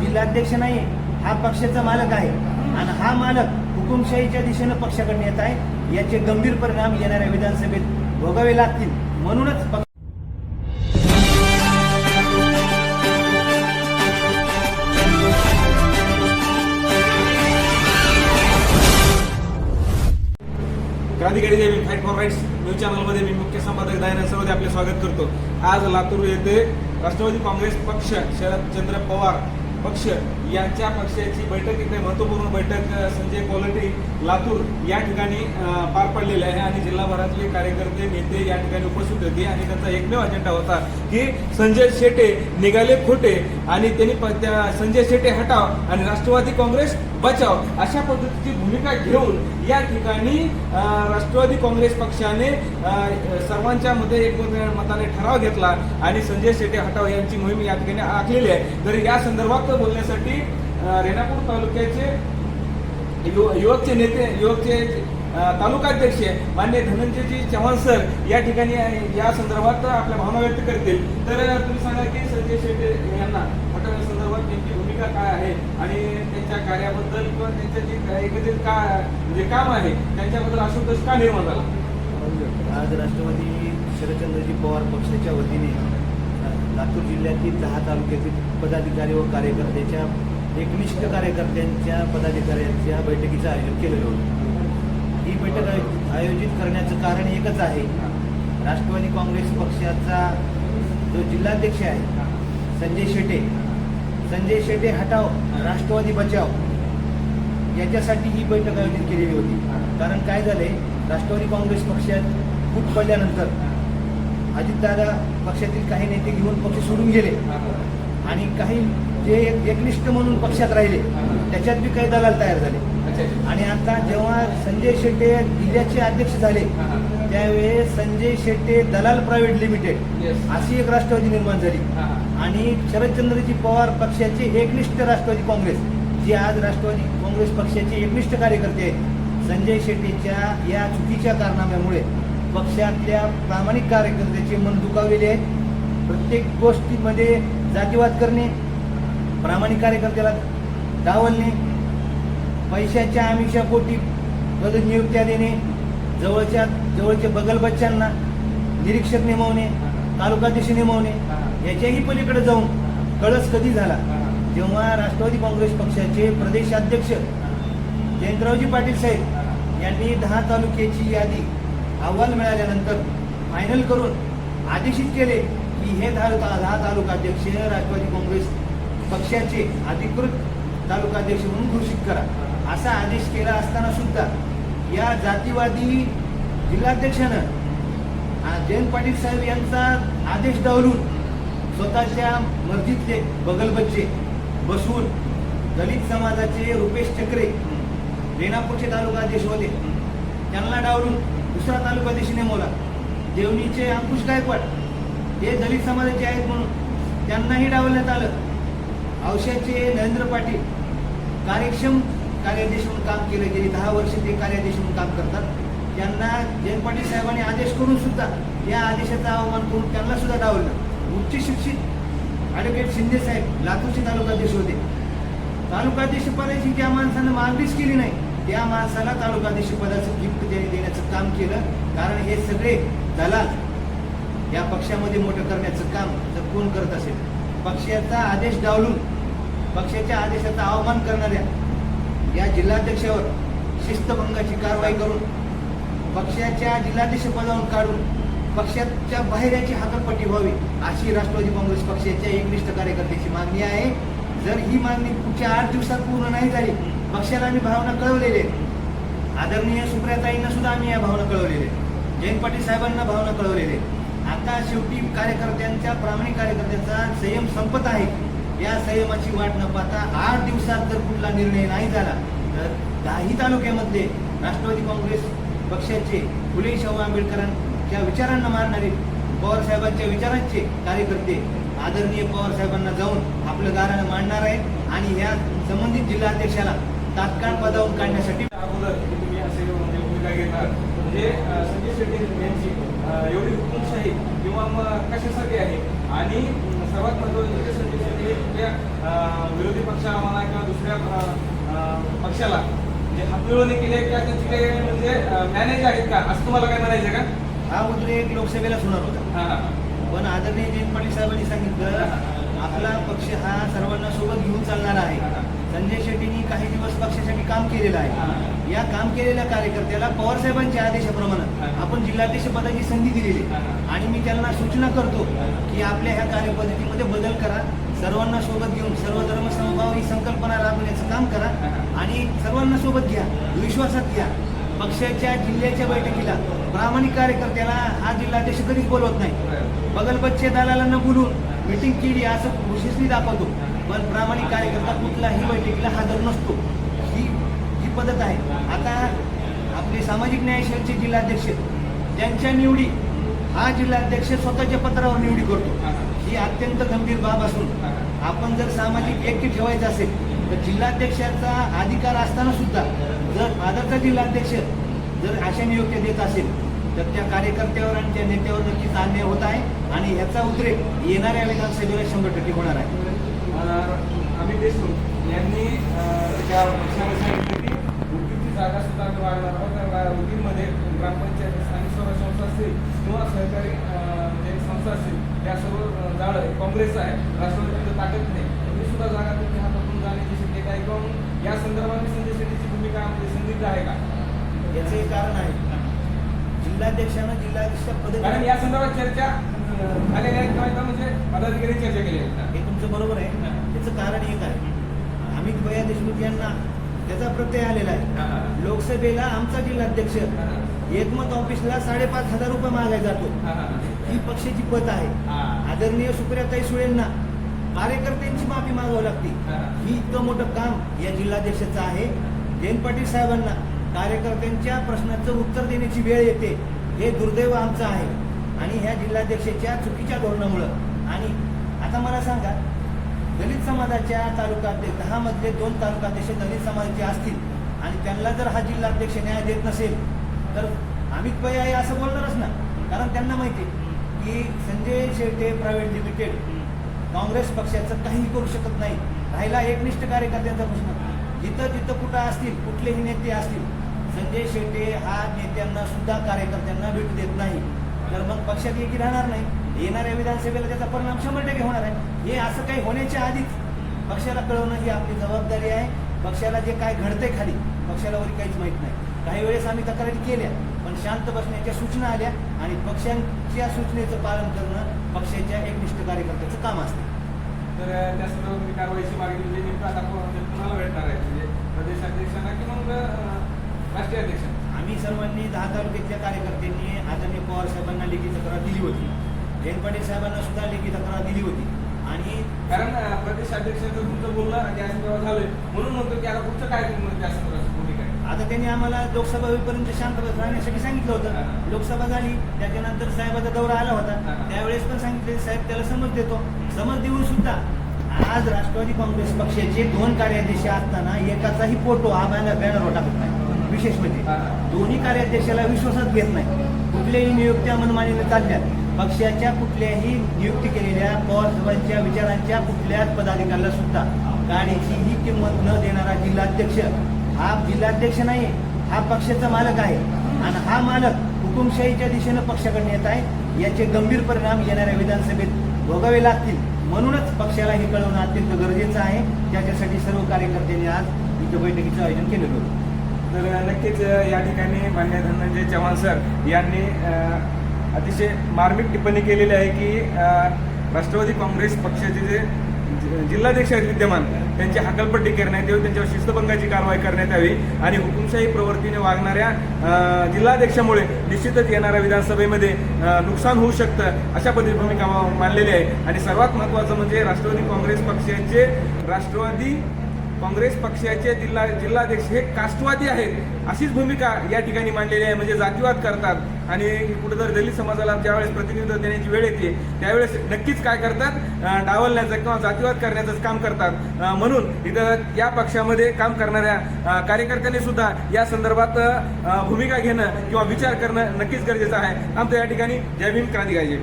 जिल्हाध्यक्ष नाही हा पक्षाचा मालक आहे. आणि हा मालक हुकुमशाहीच्या दिशेनं पक्षाकडे येत आहे. याचे गंभीर परिणाम येणाऱ्या विधानसभेत भोगावे लागतील. म्हणूनच क्रांतिकारी देवी फाईट फॉर राईट्स न्यूज चॅनलमध्ये मी मुख्य संपादक दयानंद सर्व आपले स्वागत करतो. आज लातूर येथे राष्ट्रवादी काँग्रेस पक्ष शरदचंद्र पवार पक्ष यांच्या पक्षाची बैठक इथे महत्त्वपूर्ण बैठक संजय कोलटी लातूर या ठिकाणी पार पडलेली आहे आणि जिल्हाभरातले कार्यकर्ते नेते या ठिकाणी उपस्थित होते आणि त्यांचा एकमेव अजेंडा होता की संजय शेटे निघाले खोटे आणि त्यांनी प- त्या संजय शेटे हटाव आणि राष्ट्रवादी काँग्रेस बचाव अशा पद्धतीची भूमिका घेऊन या ठिकाणी राष्ट्रवादी काँग्रेस पक्षाने सर्वांच्या मध्ये एक मताने ठराव घेतला आणि संजय शेटे हटाव यांची मोहीम या ठिकाणी आखलेली आहे. तर या संदर्भात बोलण्यासाठी रेणापूर तालुक्याचे यु- युवकचे नेते युवकचे तालुकाध्यक्ष मान्य धनंजयजी चव्हाण सर या ठिकाणी या संदर्भात आपल्या भावना व्यक्त करतील. तर तुम्ही सांगा की संजय शेट्टे यांना हटवण्यासंदर्भात त्यांची भूमिका काय आहे आणि त्यांच्या कार्याबद्दल किंवा त्यांच्या जे काय- का जे काम आहे त्यांच्याबद्दल असंतोष का निर्माण झाला? आज राष्ट्रवादी शरदचंद्रजी पवार पक्षाच्या वतीने लातूर जिल्ह्यातील दहा तालुक्यातील पदाधिकारी व कार्यकर्त्याच्या एकनिष्ठ कार्यकर्त्यांच्या पदाधिकाऱ्यांच्या बैठकीचं आयोजन केलेलं होतं. ही बैठक आयोजित करण्याचं कारण एकच आहे. राष्ट्रवादी काँग्रेस पक्षाचा जो जिल्हाध्यक्ष आहे संजय शेटे. संजय शेटे हटाव राष्ट्रवादी बचाव. याच्यासाठी ही बैठक आयोजित केलेली होती. कारण काय झाले राष्ट्रवादी काँग्रेस पक्षात फूट पडल्यानंतर अजितदादा पक्षातील काही नेते घेऊन पक्ष सोडून गेले. आणि काही जे एक- एकनिष्ठ म्हणून पक्षात राहिले त्याच्यात बी काही दलाल तयार झाले. आणि आता जेव्हा संजय शेट्टे जिल्ह्याचे अध्यक्ष झाले त्यावेळेस संजय शेट्टे दलाल प्रायव्हेट लिमिटेड. अशी एक राष्ट्रवादी निर्माण झाली. आणि शरदचंद्रजी पवार पक्षाचे एकनिष्ठ राष्ट्रवादी काँग्रेस जे आज राष्ट्रवादी काँग्रेस पक्षाचे एकनिष्ठ कार्यकर्ते आहेत. संजय शेट्टीच्या या चुकीच्या कारनाम्यामुळे पक्षातल्या प्रामाणिक कार्यकर्त्याचे मन दुखावलेले आहेत. प्रत्येक गोष्टीमध्ये जातीवाद करणे प्रामाणिक कार्यकर्त्याला डावलणे पैशाच्या आमिषापोटी पद नियुक्त्या देणे जवळच्या जवळचे बगल बच्चांना निरीक्षक नेमवणे तालुकाध्यक्ष नेमवणे याच्याही पलीकडे जाऊन कळस कधी झाला? जेव्हा राष्ट्रवादी काँग्रेस पक्षाचे प्रदेशाध्यक्ष जयंतरावजी पाटील साहेब यांनी दहा तालुक्याची यादी अहवाल मिळाल्यानंतर फायनल करून आदेशित केले की हे दहा दहा तालुकाध्यक्ष राष्ट्रवादी काँग्रेस पक्षाचे अधिकृत तालुकाध्यक्ष म्हणून घोषित करा. असा आदेश केला असताना सुद्धा या जातीवादी जिल्हाध्यक्षानं जयंत पाटील साहेब यांचा आदेश डावलून स्वतःच्या मर्जीतले बगलबच्चे बसवून दलित समाजाचे रुपेश चक्रे रेणापूरचे तालुकाध्यक्ष होते. त्यांना डावलून दुसरा तालुकाध्यक्ष नेमवला. देवणीचे अंकुश गायकवाड हे दलित समाजाचे आहेत म्हणून त्यांनाही डावलण्यात आलं. औषधचे नरेंद्र पाटील कार्यक्षम कार्याध्यक्ष म्हणून काम केलं. गेली दहा वर्ष ते कार्याध्यक्ष म्हणून काम करतात. त्यांना जयंत पाटील साहेबांनी आदेश करून सुद्धा या आदेशाचा अवमान करून त्यांना सुद्धा डावलं उच्च शिक्षित ॲडव्होकेट शिंदे साहेब लातूरचे तालुकाध्यक्ष होते. तालुकाध्यक्ष पदाची त्या माणसानं मागणीच केली नाही. त्या माणसाला तालुकाध्यक्ष पदाचं गिफ्ट देण्याचं काम केलं. कारण हे सगळे दलाल या पक्षामध्ये मोठं करण्याचं काम जर कोण करत असेल पक्षाचा आदेश डावलून पक्षाच्या आदेशाचा अवमान करणाऱ्या या जिल्हाध्यक्षावर शिस्तभंगाची कारवाई करून पक्षाच्या जिल्हाध्यक्ष पदावरून काढून पक्षाच्या बाहेर याची व्हावी अशी राष्ट्रवादी काँग्रेस पक्षाच्या एकनिष्ठ कार्यकर्त्याची मागणी आहे. जर ही मागणी पुढच्या आठ दिवसात पूर्ण नाही झाली पक्षाला आम्ही भावना कळवलेले आदरणीय सुप्रियाताईंना सुद्धा आम्ही या भावना कळवलेले जयंत पाटील साहेबांना भावना कळवलेले आता शेवटी कार्यकर्त्यांच्या प्रामाणिक कार्यकर्त्यांचा संयम संपत आहे. या संयमाची वाट न पाहता आठ दिवसात जर कुठला निर्णय नाही झाला तर दहाही तालुक्यामध्ये राष्ट्रवादी काँग्रेस पक्षाचे फुले शाहू आंबेडकरांच्या विचारांना मारणारे पवार साहेबांच्या विचारांचे कार्यकर्ते आदरणीय पवार साहेबांना जाऊन आपलं गाराणं मांडणार आहेत आणि या संबंधित जिल्हाध्यक्षाला तात्काळ पदावरून काढण्यासाठी अगोदर तुम्ही असे भूमिका घेणार. म्हणजे संजय शेट्टी यांची एवढी हुकुमशाही किंवा मग कशासाठी आहे? आणि सर्वात संजय शेट्टी हे कुठल्या विरोधी पक्षाला म्हणा किंवा दुसऱ्या पक्षाला म्हणजे हातमिळवणी केली आहे किंवा त्यांची काही म्हणजे मॅनेज आहेत का? असं तुम्हाला काय म्हणायचं का? हा उद्रेक लोकसभेलाच होणार होता. पण आदरणीय जयंत पाटील साहेबांनी सांगितलं आपला पक्ष हा सर्वांना सोबत घेऊन चालणारा आहे. संजय शेट्टींनी काही दिवस पक्षासाठी काम केलेलं आहे. या काम केलेल्या कार्यकर्त्याला पवार साहेबांच्या आदेशाप्रमाणे आपण जिल्हाध्यक्ष पदाची संधी दिलेली. आणि मी त्यांना सूचना करतो की आपल्या ह्या कार्यपद्धतीमध्ये बदल करा. सर्वांना सोबत घेऊन सर्व धर्म समभाव ही संकल्पना राबवण्याचं काम करा. आणि सर्वांना सोबत घ्या. विश्वासात घ्या. पक्षाच्या जिल्ह्याच्या बैठकीला प्रामाणिक कार्यकर्त्याला हा जिल्हाध्यक्ष कधीच बोलवत नाही. बगलबच्चे दलालांना बोलून मिटिंग केली असं विशेषली दाखवतो. पण प्रामाणिक कार्यकर्ता कुठलाही बैठकीला हजर नसतो. ही पद्धत आहे. आता आपले सामाजिक न्याय सेलचे जिल्हाध्यक्ष त्यांच्या निवडी हा जिल्हाध्यक्ष स्वतःच्या पत्रावर निवडी करतो. ही अत्यंत गंभीर बाब असून आपण जर सामाजिक ऐक्य ठेवायचं असेल तर जिल्हाध्यक्षाचा अधिकार असताना सुद्धा जर आदरचा जिल्हाध्यक्ष जर अशा नियुक्त्या देत असेल तर त्या कार्यकर्त्यावर आणि त्या नेत्यावर नक्कीच अन्याय होत आहे आणि ह्याचा उद्रेक येणाऱ्या विधानसभेला शंभर टक्के होणार आहे अं, अमित देशमुख यांनी अं, त्या पक्षाने सांगितलं की उदगीरची जागा सुद्धा आम्ही वाढणार आहोत त्या उदगीरमध्ये ग्रामपंचायत स्थानिक स्वराज्य संस्था असतील किंवा सहकारी अं, म्हणजे संस्था असतील त्या सर्व अं, जाळं काँग्रेस आहे राष्ट्रवादीची ताकद नाही ती सुद्धा जागा त्यांच्या हातातून जाण्याची शक्यता आहे किंवा मग या संदर्भात संजय शेट्टीची भूमिका संदिग्ध आहे का? याचे कारण आहे. जिल्हाध्यक्षानं जिल्हाध्यक्ष पद कारण या संदर्भात चर्चा अं, झालेल्या आहेत किंवा इथं म्हणजे पदाधिकारी चर्चा केली आहे. हे तुमचं बरोबर आहे. त्याचं कारण एक आहे. अमित भैया देशमुख यांना त्याचा प्रत्यय आलेला आहे. लोकसभेला आमचा जिल्हाध्यक्ष एकमत ऑफिसला साडेपाच हजार रुपये मागायला जातो. ही पक्षाची पत आहे. आदरणीय सुप्रियाताई सुळेंना कार्यकर्त्यांची माफी मागावी लागते. ही. इतकं मोठं काम या जिल्हाध्यक्षाचं आहे. जयंत पाटील साहेबांना कार्यकर्त्यांच्या प्रश्नाचं उत्तर देण्याची वेळ येते. हे दुर्दैव आमचं आहे. आणि ह्या जिल्हाध्यक्षाच्या चुकीच्या धोरणामुळं. आणि आता मला सांगा दलित समाजाच्या तालुकाध्यक्ष दहा मधले दोन तालुकाध्यक्ष दलित समाजाचे असतील आणि त्यांना जर हा जिल्हाध्यक्ष न्याय देत नसेल तर अमित पै आहे असं बोलणारच ना. कारण त्यांना माहिती आहे की संजय शेटे प्रायव्हेट लिमिटेड काँग्रेस पक्षाचं काही करू शकत नाही. राहिला एकनिष्ठ कार्यकर्त्यांचा प्रश्न. जिथं जिथं कुठं असतील कुठलेही नेते असतील संजय शेटे हा नेत्यांना सुद्धा कार्यकर्त्यांना भेटू देत नाही. तर मग पक्षात एकी राहणार नाही. येणाऱ्या विधानसभेला त्याचा परिणाम शंभर टक्के होणार आहे. हे असं काही होण्याच्या आधीच पक्षाला कळवणं ही आपली जबाबदारी आहे. पक्षाला जे काय घडते खाली पक्षाला वरी काहीच माहीत नाही. काही वेळेस आम्ही तक्रारी केल्या पण शांत बसण्याच्या सूचना आल्या आणि पक्षांच्या सूचनेचं पालन करणं पक्षाच्या एकनिष्ठ कार्यकर्त्याचं काम असतं. तर त्या संदर्भात मी कारवाईची मागणी म्हणजे नेमकं आता म्हणजे कुणाला भेटणार आहे? म्हणजे प्रदेशाध्यक्षांना की मग राष्ट्रीय अध्यक्षांना आम्ही सर्वांनी दहा तालुक्यातल्या कार्यकर्त्यांनी आदरणीय पवार साहेबांना लेखी तक्रार दिली होती. जयंत पाटील साहेबांना सुद्धा लेखी तक्रार दिली होती. आणि कारण प्रदेशाध्यक्षांचं तुमचं बोलणं त्या संदर्भात झालंय म्हणून म्हणतो की आता पुढचं काय तुम्ही त्या संदर्भात भूमिका आहे आता त्यांनी आम्हाला लोकसभा होईपर्यंत शांत राहण्यासाठी सांगितलं होतं. लोकसभा झाली त्याच्यानंतर साहेबाचा दौरा आला होता. त्यावेळेस साहेब त्याला समज देतो. समज देऊन सुद्धा आज राष्ट्रवादी काँग्रेस पक्षाचे दोन कार्याध्यक्ष असताना एकाचाही फोटो हा बॅनर बॅनरवर टाकत नाही. विशेष म्हणजे दोन्ही कार्याध्यक्षाला विश्वासात घेत नाही. कुठल्याही नियुक्त्या मनमानीने चालल्यात. पक्षाच्या कुठल्याही नियुक्ती केलेल्या पवार साहेबांच्या विचारांच्या कुठल्याच पदाधिकाऱ्याला सुद्धा गाडीची ही किंमत न देणारा जिल्हाध्यक्ष हा जिल्हाध्यक्ष नाही हा पक्षाचा मालक आहे. आणि हा मालक हुकुमशाहीच्या दिशेनं पक्षाकडे येत आहे. याचे गंभीर परिणाम येणाऱ्या विधानसभेत भोगावे लागतील. म्हणूनच पक्षाला हे कळवणं अत्यंत गरजेचं आहे. त्याच्यासाठी सर्व कार्यकर्त्यांनी आज इथं बैठकीचं आयोजन केलेलं होतं. तर नक्कीच या ठिकाणी मान्य धनंजय चव्हाण सर यांनी अतिशय मार्मिक टिप्पणी केलेली आहे की राष्ट्रवादी काँग्रेस पक्षाचे जे जिल्हाध्यक्ष आहेत विद्यमान. त्यांची हकलपट्टी करण्यात यावी त्यांच्यावर शिस्तभंगाची कारवाई करण्यात यावी आणि हुकुमशाही प्रवृत्तीने वागणाऱ्या जिल्हाध्यक्षामुळे निश्चितच येणाऱ्या विधानसभेमध्ये नुकसान होऊ शकतं अशा पद्धती भूमिका मांडलेली आहे. आणि सर्वात महत्त्वाचं म्हणजे राष्ट्रवादी काँग्रेस पक्षाचे राष्ट्रवादी काँग्रेस पक्षाचे जिल्हा जिल्हाध्यक्ष हे कास्टवादी आहेत अशीच भूमिका या ठिकाणी मांडलेली आहे. म्हणजे जातीवाद करतात. आणि कुठेतरी दलित समाजाला ज्यावेळेस प्रतिनिधित्व देण्याची वेळ येते त्यावेळेस नक्कीच काय करतात? डावलण्याचं किंवा जातीवाद करण्याचंच काम करतात. म्हणून इथं या पक्षामध्ये काम करणाऱ्या कार्यकर्त्यांनी सुद्धा या संदर्भात भूमिका घेणं किंवा विचार करणं नक्कीच गरजेचं आहे. आमचं या ठिकाणी. जय भीम क्रांतिकारी.